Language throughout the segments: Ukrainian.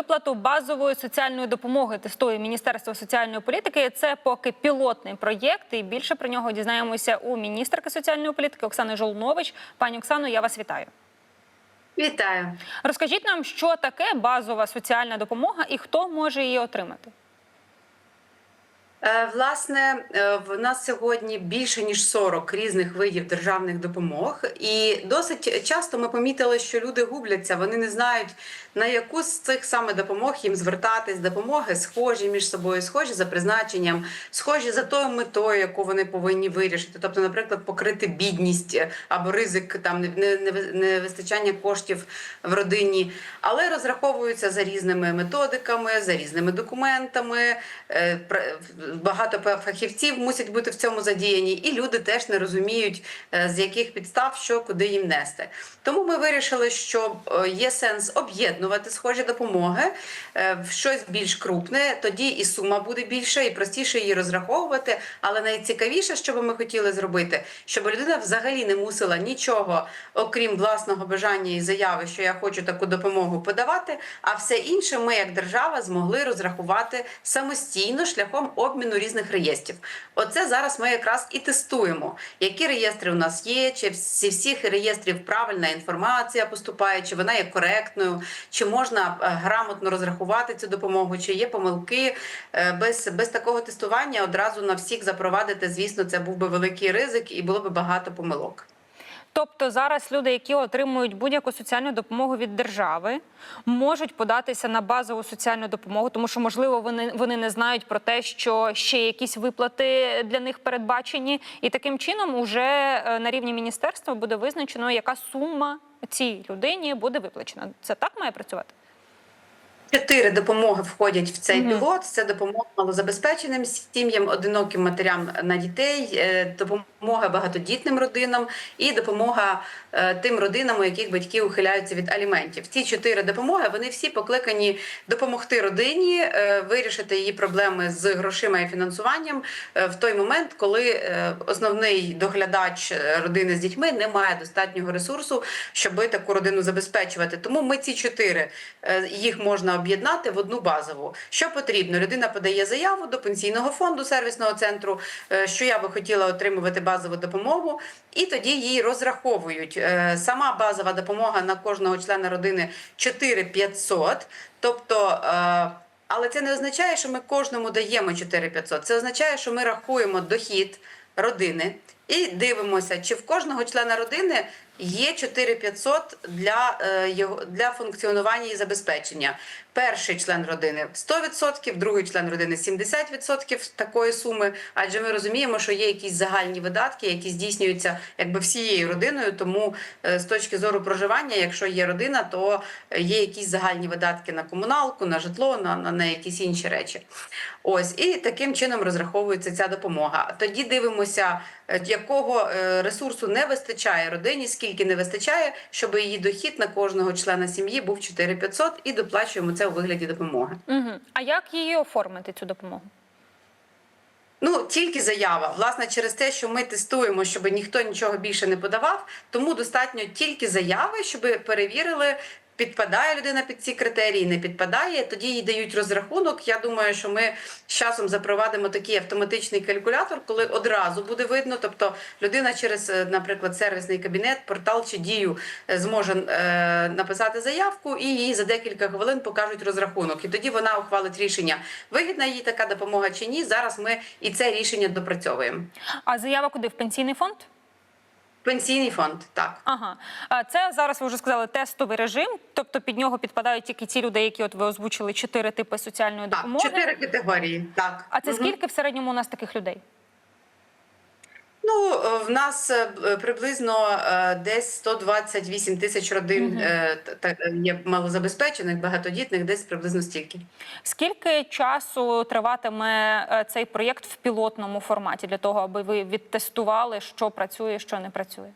Виплату базової соціальної допомоги тестує Міністерство соціальної політики. Це поки пілотний проєкт, і більше про нього дізнаємося у міністерки соціальної політики Оксани Жолнович. Пані Оксано, я вас вітаю. Вітаю. Розкажіть нам, що таке базова соціальна допомога і хто може її отримати. Е, Власне, е, в нас сьогодні більше ніж 40 різних видів державних допомог, і досить часто ми помітили, що люди губляться. Вони не знають на яку з цих саме допомог їм звертатись. Допомоги схожі між собою, схожі за призначенням, схожі за тою метою, яку вони повинні вирішити. Тобто, наприклад, покрити бідність е, або ризик там не- не- не- невистачання коштів в родині, але розраховуються за різними методиками, за різними документами. Багато фахівців мусять бути в цьому задіяні, і люди теж не розуміють, е, з яких підстав що куди їм нести. Тому ми вирішили, що е, є сенс об'єднувати схожі допомоги е, в щось більш крупне. Тоді і сума буде більша, і простіше її розраховувати. Але найцікавіше, що би ми хотіли зробити, щоб людина взагалі не мусила нічого, окрім власного бажання і заяви, що я хочу таку допомогу подавати. А все інше ми, як держава, змогли розрахувати самостійно шляхом обміну різних реєстрів. Оце зараз ми якраз і тестуємо, які реєстри у нас є, чи зі всіх реєстрів правильна інформація поступає, чи вона є коректною, чи можна е, грамотно розрахувати цю допомогу, чи є помилки. Е, Без, без такого тестування одразу на всіх запровадити, звісно, це був би великий ризик і було би багато помилок. Тобто зараз люди, які отримують будь-яку соціальну допомогу від держави, можуть податися на базову соціальну допомогу, тому що можливо вони, вони не знають про те, що ще якісь виплати для них передбачені, і таким чином уже е, на рівні міністерства буде визначено, яка сума цій людині буде виплачена. Це так має працювати? Чотири допомоги входять в цей пілот. Це допомога малозабезпеченим сім'ям, одиноким матерям на дітей, е, допомога багатодітним родинам і допомога е, тим родинам, у яких батьки ухиляються від аліментів. Ці чотири допомоги вони всі покликані допомогти родині е, вирішити її проблеми з грошима і фінансуванням в той момент, коли основний доглядач родини з дітьми не має достатнього ресурсу, щоб таку родину забезпечувати. Тому ми ці чотири їх можна об'єднати в одну базову. Що потрібно? Людина подає заяву до пенсійного фонду сервісного центру, е, що я би хотіла отримувати базову допомогу, і тоді їй розраховують. Е, Сама базова допомога на кожного члена родини 4500, тобто. е, але це не означає, що ми кожному даємо 4500. Це означає, що ми рахуємо дохід родини і дивимося, чи в кожного члена родини є 4500 для, е, його, для функціонування і забезпечення. Перший член родини 100%, другий член родини 70% такої суми. Адже ми розуміємо, що є якісь загальні видатки, які здійснюються якби всією родиною. Тому е, з точки зору проживання, якщо є родина, то є якісь загальні видатки на комуналку, на житло, на, на, на якісь інші речі. Ось і таким чином розраховується ця допомога. Тоді дивимося, е, якого е, ресурсу не вистачає родині, скільки не вистачає, щоб її дохід на кожного члена сім'ї був 4500 і доплачуємо це у вигляді допомоги. Угу. А як її оформити цю допомогу? Ну тільки заява. Власне, через те, що ми тестуємо, щоб ніхто нічого більше не подавав, тому достатньо тільки заяви, щоб перевірили. Підпадає людина під ці критерії, не підпадає. Тоді їй дають розрахунок. Я думаю, що ми з часом запровадимо такий автоматичний калькулятор, коли одразу буде видно. Тобто людина через, е, наприклад, сервісний кабінет, портал чи дію е, зможе е, написати заявку, і їй за декілька хвилин покажуть розрахунок. І тоді вона ухвалить рішення, вигідна їй така допомога чи ні. Зараз ми і це рішення допрацьовуємо. А заява куди? В пенсійний фонд? Пенсійний фонд, так. Ага, А це зараз ви вже сказали тестовий режим, тобто під нього підпадають тільки ті люди, які от ви озвучили чотири типи соціальної Так, допомоги. чотири категорії. Так. А це угу. скільки в середньому у нас таких людей? Ну, е, в нас е, е, приблизно десь 128 тисяч родин угу. є малозабезпечених, багатодітних, десь приблизно стільки. Скільки часу триватиме цей проєкт в пілотному форматі для того, аби ви відтестували, що працює, що не працює?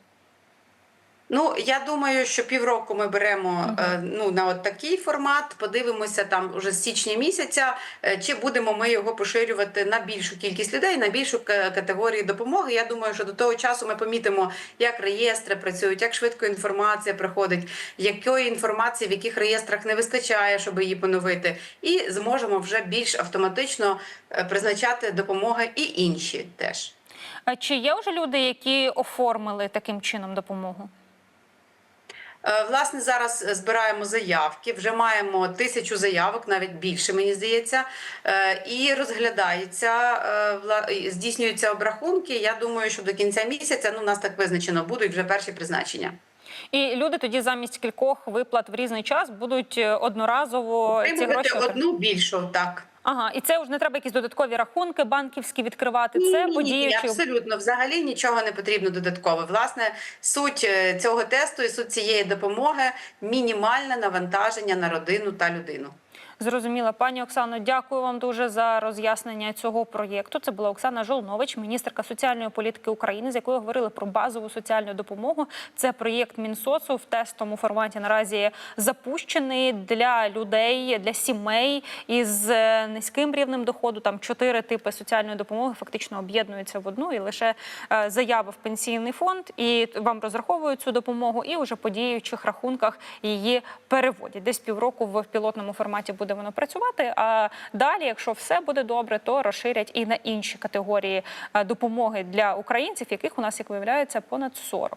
Ну, я думаю, що півроку ми беремо е, ну, на от такий формат, подивимося там уже з січня місяця, е, чи будемо ми його поширювати на більшу кількість людей, на більшу категорію допомоги. Я думаю, що до того часу ми помітимо, як реєстри працюють, як швидко інформація приходить, якої інформації в яких реєстрах не вистачає, щоб її поновити, і зможемо вже більш автоматично е, призначати допомоги і інші теж. А Чи є вже люди, які оформили таким чином допомогу? Е, Власне, зараз збираємо заявки. Вже маємо тисячу заявок, навіть більше, мені здається. Е, І розглядається, е, здійснюються обрахунки. Я думаю, що до кінця місяця ну, у нас так визначено будуть вже перші призначення. І люди тоді замість кількох виплат в різний час будуть е, одноразово ці гроші. Одну більшу, так. Ага, і це вже не треба якісь додаткові рахунки банківські відкривати. Це Ні, ні, ні, абсолютно взагалі нічого не потрібно додатково. Власне, суть е, цього тесту і суть цієї допомоги мінімальне навантаження на родину та людину. Зрозуміла, пані Оксано, дякую вам дуже за роз'яснення цього проєкту. Це була Оксана Жолнович, міністерка соціальної політики України, з якою говорили про базову соціальну допомогу. Це проєкт Мінсоцу в тестовому форматі наразі запущений для людей, для сімей із е, низьким рівнем доходу. Там чотири типи соціальної допомоги фактично об'єднуються в одну і лише е, заява в пенсійний фонд, і вам розраховують цю допомогу, і вже по діючих рахунках її переводять. Десь півроку в пілотному форматі буде воно працювати. А далі, якщо все буде добре, то розширять і на інші категорії е, допомоги для українців, яких у нас як виявляється понад 40.